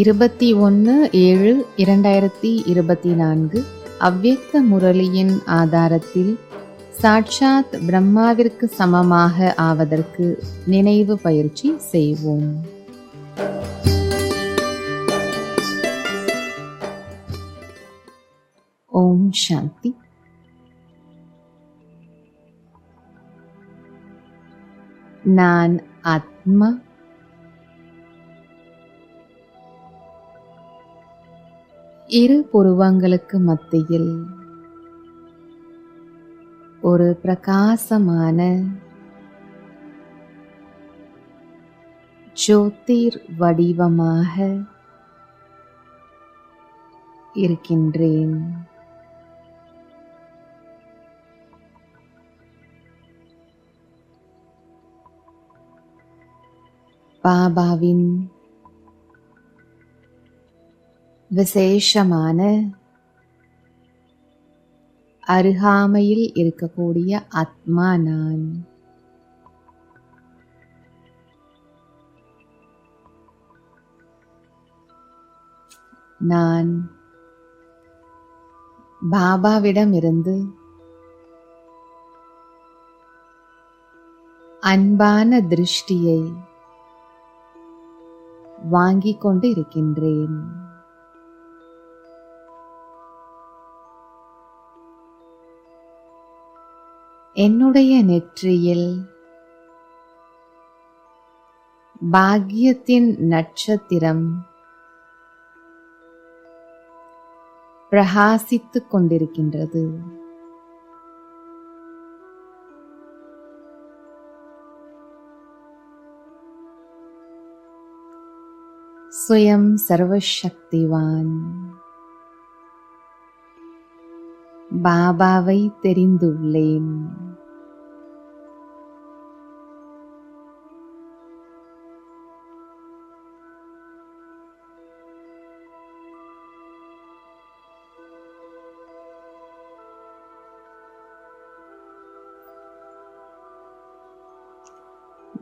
இருபத்தி ஒன்று ஏழு இரண்டாயிரத்தி இருபத்தி நான்கு அவ்வியத்த முரளியின் ஆதாரத்தில் சாட்சாத் பிரம்மாவிற்கு சமமாக ஆவதற்கு நினைவு பயிற்சி செய்வோம். ஓம் சாந்தி. நான் ஆத்மா இரு புருவங்களுக்கு மத்தியில் ஒரு பிரகாசமான ஜோதிர் வடிவமாக இருக்கின்றேன். பாபாவின் விசேஷமான அருகாமையில் இருக்கக்கூடிய ஆத்மா நான். நான் பாபாவிடமிருந்து அன்பான திருஷ்டியை வாங்கிக் கொண்டு இருக்கின்றேன் என்னுடைய நெற்றியில். பாக்கியத்தின் நட்சத்திரம். பிரகாசித்துக் கொண்டிருக்கின்றது. சுயம் சர்வசக்திவான். பாபாவை தெரிந்துள்ளேன்.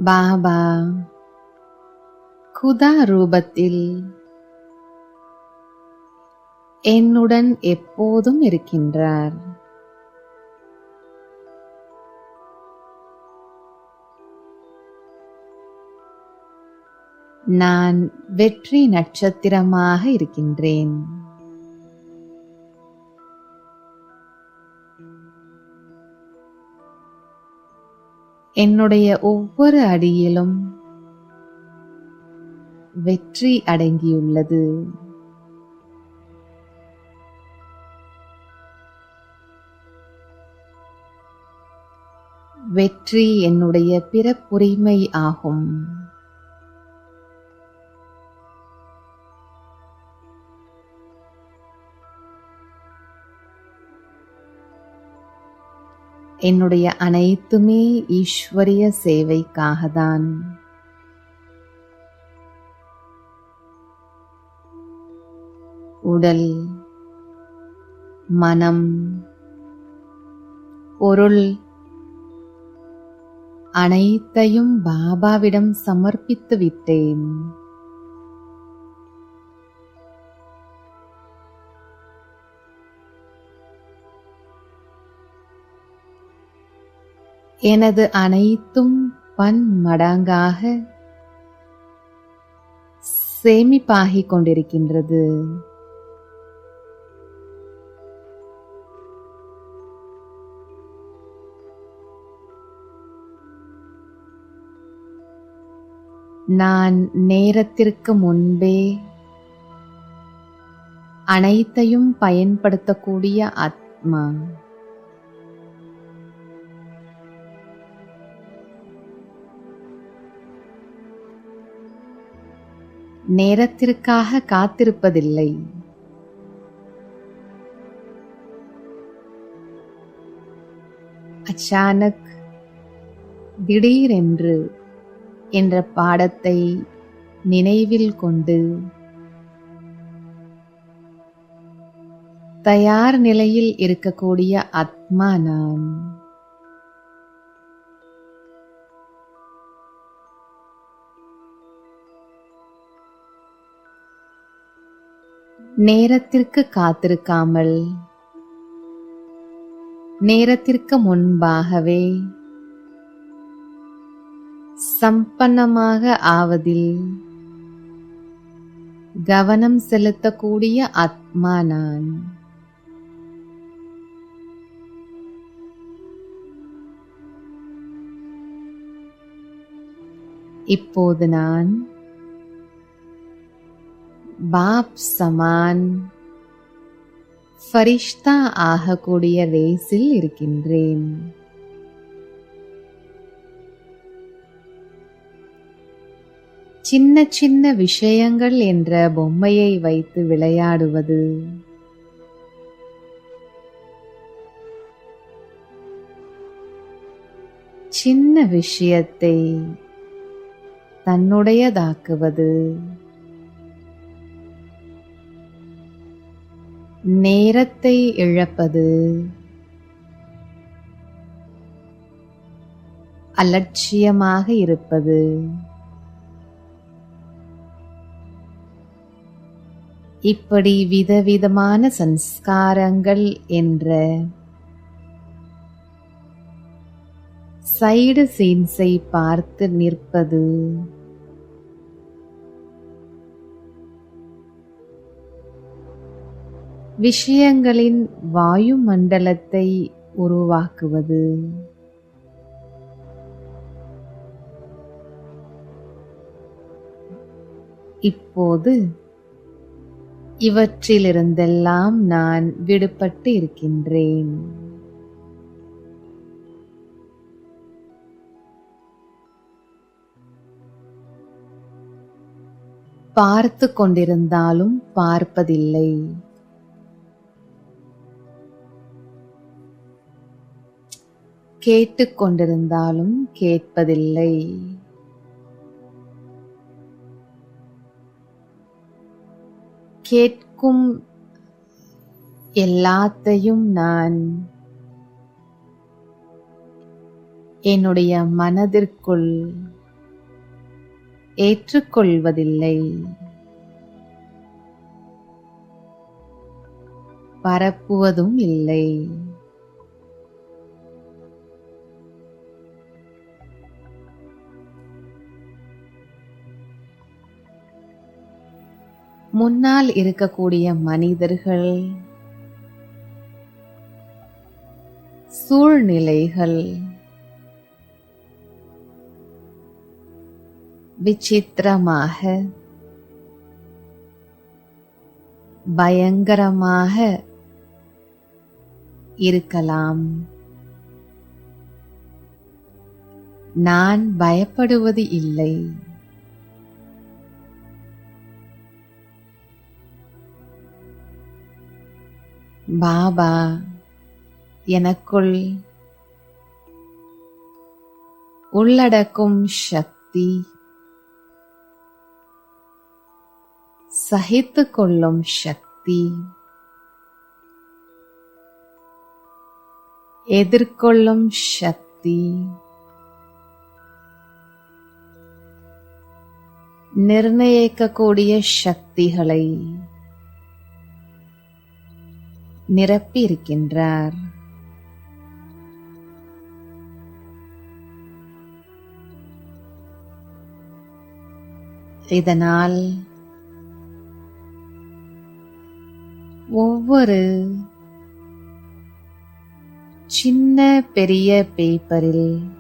பாபா குதா ரூபத்தில் என்னுடன் எப்போதும் இருக்கின்றார். நான் வெற்றி நட்சத்திரமாக இருக்கின்றேன். என்னுடைய ஒவ்வொரு அடியிலும் வெற்றி அடங்கியுள்ளது. வெற்றி என்னுடைய பிறப்புரிமை ஆகும். என்னுடைய அனைத்துமே ஈஸ்வரிய சேவைக்காகத்தான். உடல் மனம் பொருள் அனைத்தையும் பாபாவிடம் சமர்ப்பித்து விட்டேன் எனது அனைத்தும் பன்மடங்காக சேமிப்பாகிக் கொண்டிருக்கின்றது. நான் நேரத்திற்கு முன்பே அனைத்தையும் பயன்படுத்தக்கூடிய ஆத்மா. நேரத்திற்காக காத்திருப்பதில்லை. அச்சானக் திடீரென்று என்ற பாடத்தை நினைவில் கொண்டு தயார் நிலையில் இருக்கக்கூடிய ஆத்மா நான் நேரத்திற்கு காத்திருக்காமல் நேரத்திற்கு முன்பாகவே சம்பன்னமாக ஆவதில். கவனம் செலுத்தக்கூடிய ஆத்மா நான் இப்போது நான் பாப் சமான் ஃபரிஷ்தா ஆகக்கூடிய ரேஸில் இருக்கின்றேன். சின்ன சின்ன விஷயங்கள் என்ற பொம்மையை வைத்து விளையாடுவது. சின்ன விஷயத்தை தன்னுடையதாக்குவது. நேரத்தை இழப்பது. அலட்சியமாக இருப்பது. இப்படி விதவிதமான சன்ஸ்காரங்கள் என்ற சைடு சீன்ஸை பார்த்து நிற்பது விஷயங்களின் வாயுமண்டலத்தை உருவாக்குவது. இப்போது இவற்றிலிருந்தெல்லாம் நான் விடுபட்டு இருக்கின்றேன் பார்த்து கொண்டிருந்தாலும் பார்ப்பதில்லை. கேட்டுக்கொண்டிருந்தாலும் கேட்பதில்லை. கேட்கும் எல்லாத்தையும் நான் என்னுடைய மனதிற்குள் ஏற்றுக்கொள்வதில்லை. பரப்புவதும் இல்லை. முன்னால் இருக்கக்கூடிய மனிதர்கள் சூழ்நிலைகள் விசித்திரமாக பயங்கரமாக இருக்கலாம். நான் பயப்படுவது இல்லை. பாபா எனக்குள் உள்ளடக்கும் சக்தி சகித்து கொள்ளும் சக்தி எதிர்கொள்ளும் சக்தி நிர்ணயிக்கக்கூடிய சக்திகளை நிரப்பியிருக்கின்றார். இதனால் ஒவ்வொரு சின்ன பெரிய பேப்பரில்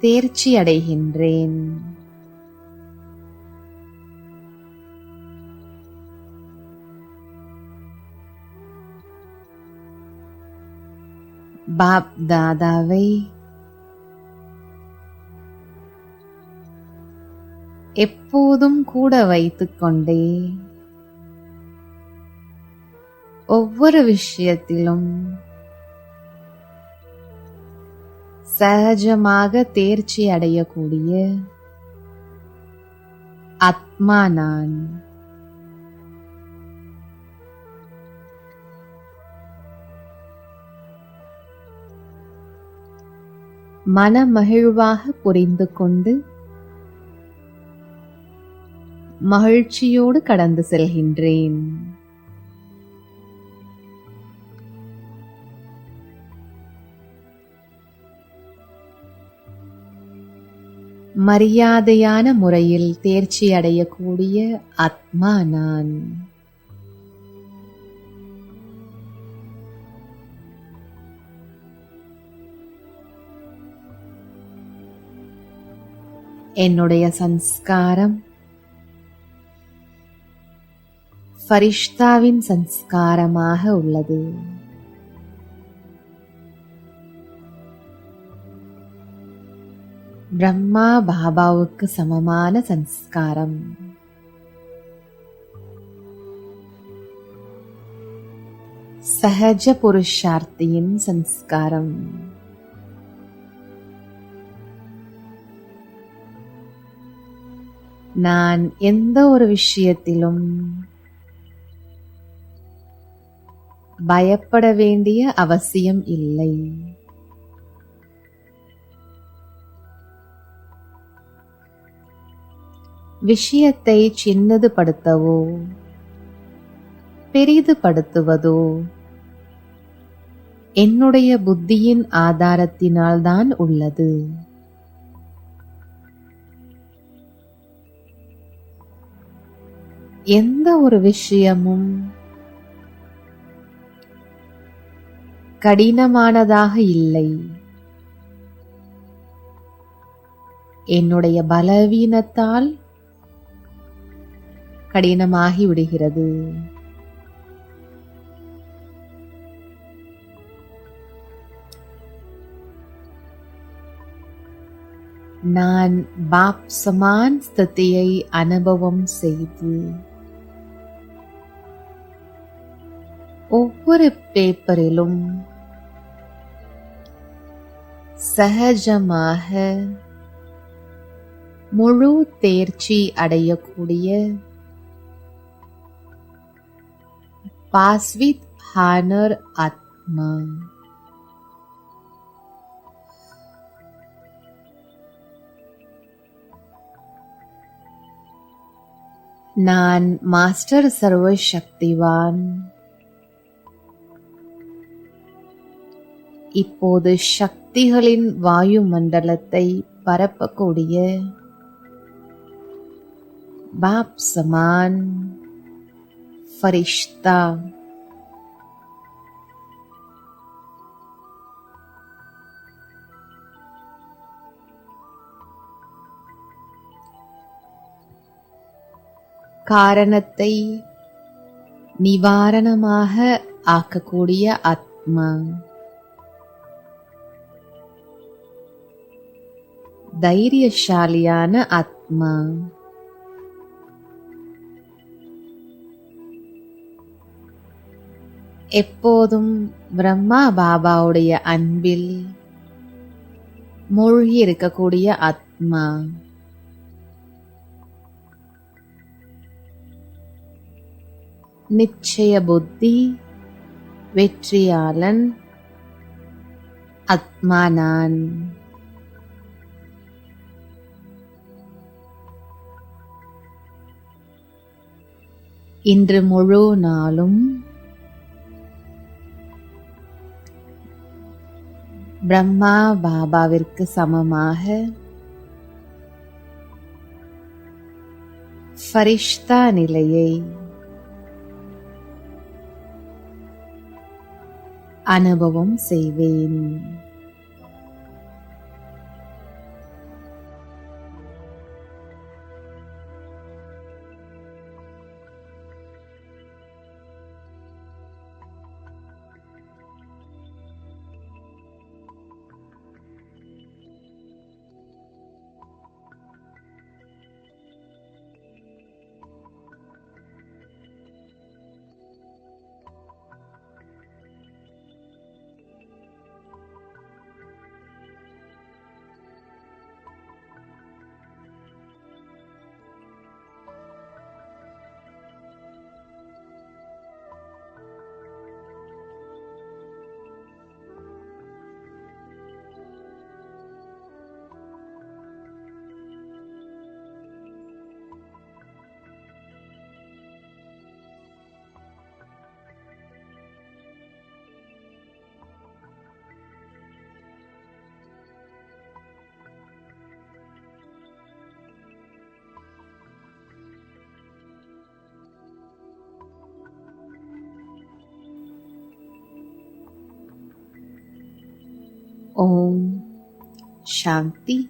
தேர்ச்சி அடைகின்றேன் பாப் தாதாவை. எப்போதும் கூட வைத்துக்கொண்டே ஒவ்வொரு விஷயத்திலும் சகஜமாக தேர்ச்சி அடையக்கூடிய ஆத்மா நான். மனமகிழ்வாக புரிந்து கொண்டு மகிழ்ச்சியோடு கடந்து செல்கின்றேன். மரியாதையான முறையில் தேர்ச்சி அடையக்கூடிய ஆத்மா நான். என்னுடைய சன்ஸ்காரம் ஃபரிஷ்தாவின் சன்ஸ்காரமாக உள்ளது பிரம்மா பாபாவுக்கு சமமான சன்ஸ்காரம் சகஜ புருஷார்த்தியின் சன்ஸ்காரம் நான் எந்த ஒரு விஷயத்திலும் பயப்பட வேண்டிய அவசியம் இல்லை. விஷயத்தை சின்னதுபடுத்தவோ பெரிதுபடுத்துவதோ என்னுடைய புத்தியின் ஆதாரத்தினால்தான் உள்ளது. எந்த ஒரு விஷயமும் கடினமானதாக இல்லை. என்னுடைய பலவீனத்தால் கடினமாகி விடுகிறது. நான் பாப் சமான் ஸ்திதியை அனுபவம் செய்து ஒவ்வொரு பேப்பரிலும் சகஜமாக முழு தேர்ச்சி அடையக்கூடிய பாஸ்வித் ஹானர் ஆத்மா. நான் மாஸ்டர் சர்வ இப்போது சக்திகளின் வாயு மண்டலத்தை பரப்பக்கூடிய பாப் சமான் ஃபரிஷ்தா காரணத்தை நிவாரணமாக ஆக்கக்கூடிய ஆத்மா தைரியசாலியான ஆத்மா. எப்போதும் பிரம்மா பாபாவுடைய அன்பில் மூழ்கி இருக்கக்கூடிய ஆத்மா. நிச்சய புத்தி வெற்றியாளன் ஆத்மா நான் இன்று முழு நாளும் பிரம்மா பாபாவிற்கு சமமாக ஃபரிஷ்தா நிலையை அனுபவம் செய்வேன். ओम शांति।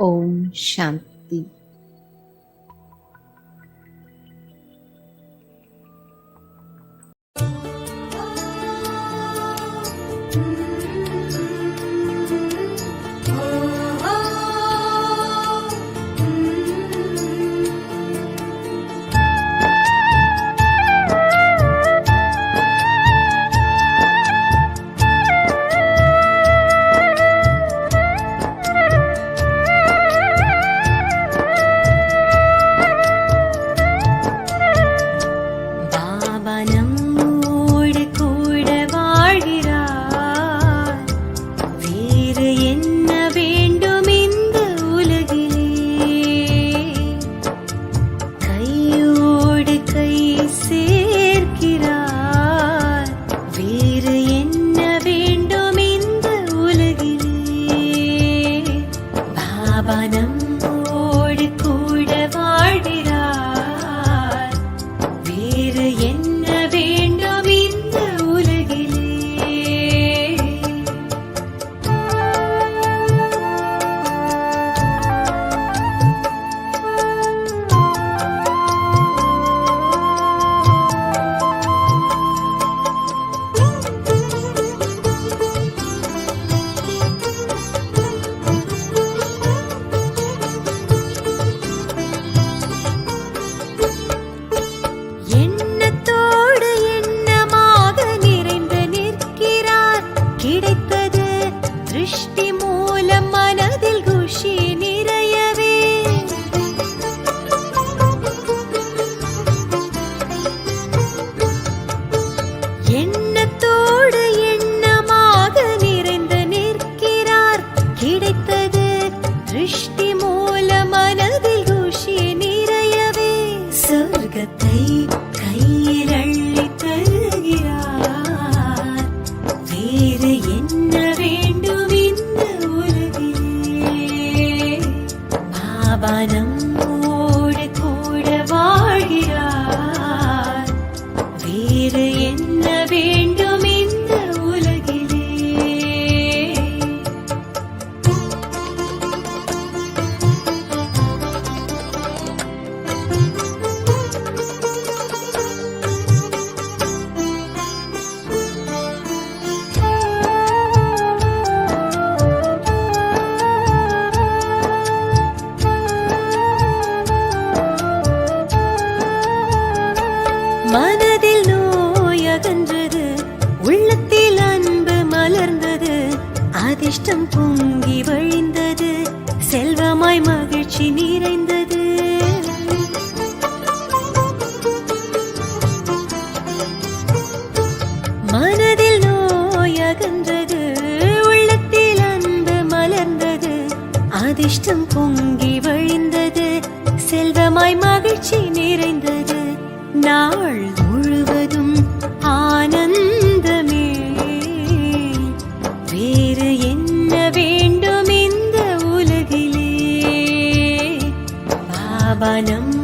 ओम शांति। மனதில் நோய் அகன்றது உள்ளத்தில் அன்பு மலர்ந்தது அதிர்ஷ்டம் பொங்கி வழிந்தது செல்வமாய் மகிழ்ச்சி நிறைந்தது. மனதில் நோய் அகன்றது உள்ளத்தில் அன்பு மலர்ந்தது அதிர்ஷ்டம் பொங்கி வழிந்தது செல்வமாய் വനം